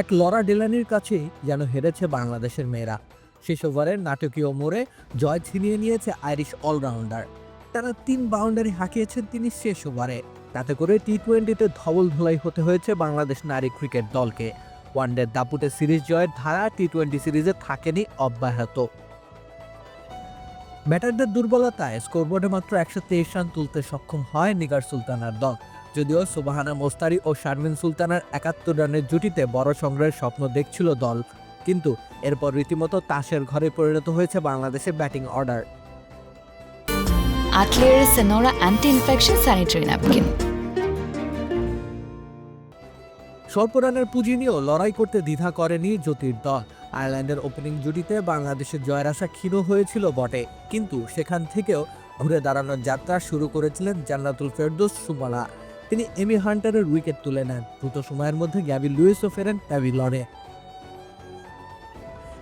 এক লরা ডেলানির কাছেই যেন হেরেছে বাংলাদেশের মেয়েরা। শেষ ওভারের নাটকীয় মোড়ে জয় ছিনিয়ে নিয়েছে আইরিশ অলরাউন্ডার। তারা তিন বাউন্ডারি হাঁকিয়েছেন তিনি শেষ ওভারে। তাতে করে টি টোয়েন্টিতে ধবল ধুলাই হতে হয়েছে বাংলাদেশ নারী ক্রিকেট দলকে। ওয়ানডে দাপুটে সিরিজ জয়ের ধারা টি টোয়েন্টি সিরিজে থাকেনি অব্যাহত। ব্যাটারদের দুর্বলতায় স্কোরবোর্ডে মাত্র একশো তেইশ রান তুলতে সক্ষম হয় নিগার সুলতানার দল। যদিও সুবাহানা মোস্তারি ও শারমিন সুলতানার একাত্তর রানের জুটিতে বড় সংগ্রহের স্বপ্ন দেখছিল দল। কিন্তু এরপর রীতিমতো তাসের ঘরে পরিণত হয়েছে বাংলাদেশের batting order. Anti-Infection Sanitary Napkin. স্বল্প রানের পুঁজি নিয়েও লড়াই করতে দ্বিধা করেনি জ্যোতির দল। আয়ারল্যান্ডের ওপেনিং জুটিতে বাংলাদেশের জয়ের আশা ক্ষীণ হয়েছিল বটে। কিন্তু সেখান থেকেও ঘুরে দাঁড়ানোর যাত্রা শুরু করেছিলেন জান্নাতুল ফেরদৌস সুমনা। তিনি এমি হান্টারের উইকেট তুলে নেন। দ্রুত সময়ের মধ্যে গ্যাবি লুইসও ফেরেন প্যাভিলনে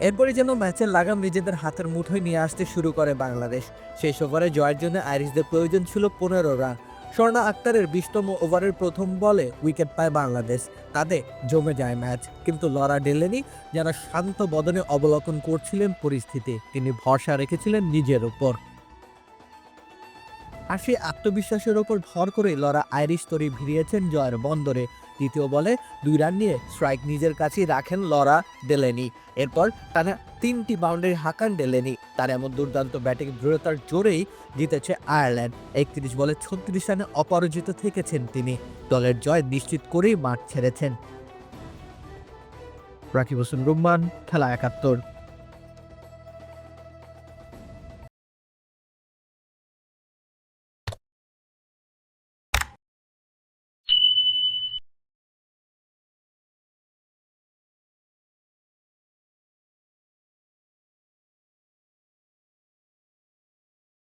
এরপরে যেন ম্যাচের লাগাম নিজেদের হাতের মুঠোয় নিয়ে আসতে শুরু করে বাংলাদেশ। শেষ ওভারে জয়ের জন্য আইরিশদের প্রয়োজন ছিল পনেরো রান। স্বর্ণা আক্তারের বিশতম ওভারের প্রথম বলে উইকেট পায় বাংলাদেশ। তাতে জমে যায় ম্যাচ। কিন্তু লরা ডেলেনি যেন শান্ত বদনে অবলোকন করছিলেন পরিস্থিতি। তিনি ভরসা রেখেছিলেন নিজের উপর। আর সেই আত্মবিশ্বাসের ওপর ভর করে লরা আইরিশ তরি ভিড়িয়েছেন জয়ের বন্দরে। দ্বিতীয় বলে দুই রান নিয়ে স্ট্রাইক নিজের কাছেই রাখেন লরা ডেলেনি। এরপর টানা তিনটি বাউন্ডারি হাঁকান ডেলেনি। তার এমন দুর্দান্ত ব্যাটিং দৃঢ়তার জোরেই জিতেছে আয়ারল্যান্ড। একত্রিশ বলে ছত্রিশ রানে অপরাজিত থেকেছেন তিনি। দলের জয় নিশ্চিত করেই মাঠ ছেড়েছেন। রাকিব হোসেন, রুম্মান, খেলা একাত্তর।